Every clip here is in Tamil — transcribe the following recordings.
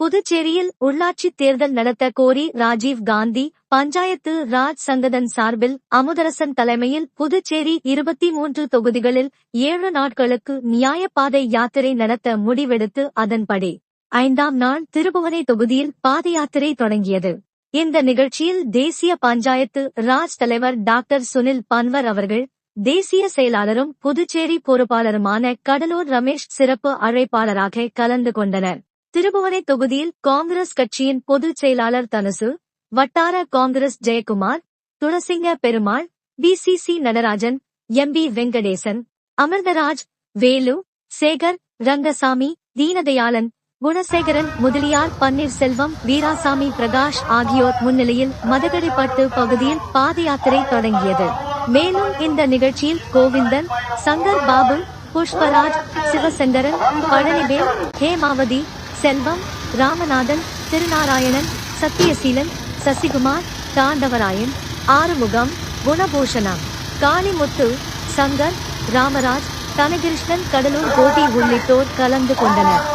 புதுச்சேரியில் உள்ளாட்சி தேர்தல் நடத்த கோரி ராஜீவ் காந்தி பஞ்சாயத்து ராஜ் சங்கதன் சார்பில் அமுதரசன் தலைமையில் புதுச்சேரி இருபத்தி மூன்று தொகுதிகளில் ஏழு நாட்களுக்கு நியாயப்பாதை யாத்திரை நடத்த முடிவெடுத்து அதன்படி ஐந்தாம் நாள் திருபுவனை தொகுதியில் பாத யாத்திரை தொடங்கியது. இந்த நிகழ்ச்சியில் தேசிய பஞ்சாயத்து ராஜ் தலைவர் டாக்டர் சுனில் பன்வர் அவர்கள் தேசிய செயலாளரும் புதுச்சேரி பொறுப்பாளருமான கடலூர் ரமேஷ் சிறப்பு அழைப்பாளராக கலந்து கொண்டனர். திருபுவனை தொகுதியில் காங்கிரஸ் கட்சியின் பொதுச் செயலாளர் தனசு வட்டார காங்கிரஸ் ஜெயக்குமார் துளசிங்க பெருமாள் பிசிசி நடராஜன் எம்பி வெங்கடேசன் அமிர்தராஜ் வேலு சேகர் ரங்கசாமி தீனதயாளன் குணசேகரன் முதலியார் பன்னீர்செல்வம் வீராசாமி பிரகாஷ் ஆகியோர் முன்னிலையில் மதகடிப்பட்டு பகுதியில் பாத யாத்திரை தொடங்கியது. மேலும் இந்த நிகழ்ச்சியில் கோவிந்தன் சங்கர் பாபு புஷ்பராஜ் சிவசங்கரன் பழனிவேல் ஹேமாவதி செல்வம் ராமநாதன் திருநாராயணன் சத்தியசீலன் சசிகுமார் தாண்டவராயன் ஆறுமுகம் குணபூஷணா காளிமுத்து சங்கர் ராமராஜ் தனகிருஷ்ணன் கடலூர் கோபி உள்ளிட்டோர் கலந்து கொண்டனர்.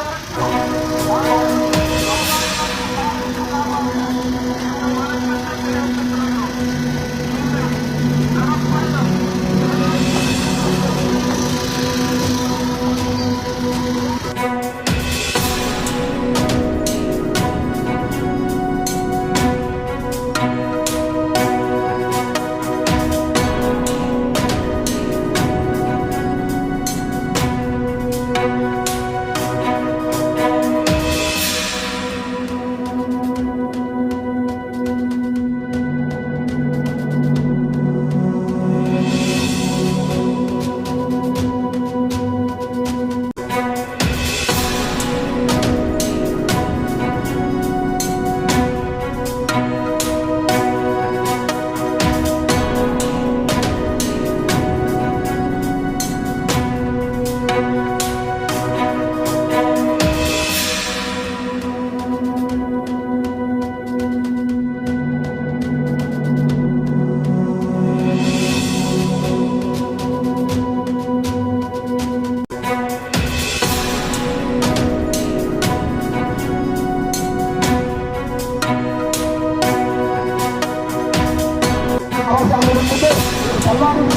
Thank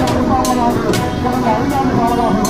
you.